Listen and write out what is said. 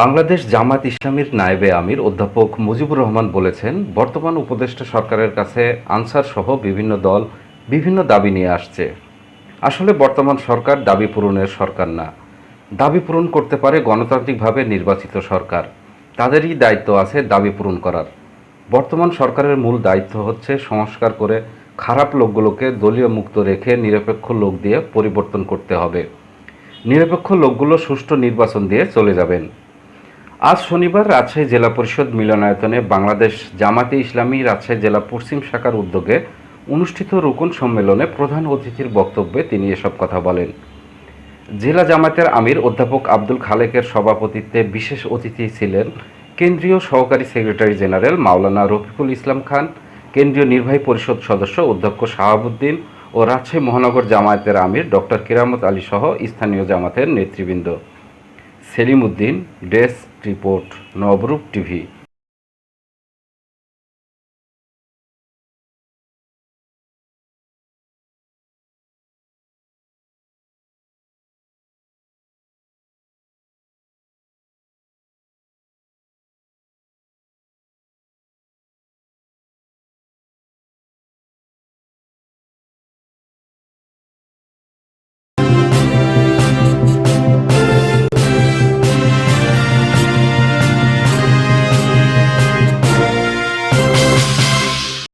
বাংলাদেশ জামাত ইসলামীর নায়েবে আমির অধ্যাপক মুজিবুর রহমান বলেছেন, বর্তমান উপদেষ্টা সরকারের কাছে আনসার সহ বিভিন্ন দল বিভিন্ন দাবি নিয়ে আসছে। আসলে বর্তমান সরকার দাবি পূরণের সরকার না। দাবি পূরণ করতে পারে গণতান্ত্রিকভাবে নির্বাচিত সরকার। তাদেরই দায়িত্ব আছে দাবি পূরণ করার। বর্তমান সরকারের মূল দায়িত্ব হচ্ছে সংস্কার করে খারাপ লোকগুলোকে দলীয় মুক্ত রেখে নিরপেক্ষ লোক দিয়ে পরিবর্তন করতে হবে। নিরপেক্ষ লোকগুলো সুষ্ঠু নির্বাচন দিয়ে চলে যাবেন। আজ শনিবার রাজশাহী জেলা পরিষদ মিলনায়তনে বাংলাদেশ জামাতে ইসলামী রাজশাহী জেলা পশ্চিম শাখার উদ্যোগে অনুষ্ঠিত রুকুন সম্মেলনে প্রধান অতিথির বক্তব্যে তিনি এসব কথা বলেন। জেলা জামাতের আমির অধ্যাপক আব্দুল খালেকের সভাপতিত্বে বিশেষ অতিথি ছিলেন কেন্দ্রীয় সহকারী সেক্রেটারি জেনারেল মাওলানা রফিকুল ইসলাম খান, কেন্দ্রীয় নির্বাহী পরিষদ সদস্য অধ্যক্ষ শাহাবুদ্দিন ও রাজশাহী মহানগর জামায়াতের আমির ডক্টর কিরামত আলী সহ স্থানীয় জামাতের নেতৃবৃন্দ। Selim Uddin desk report Nabarup TV.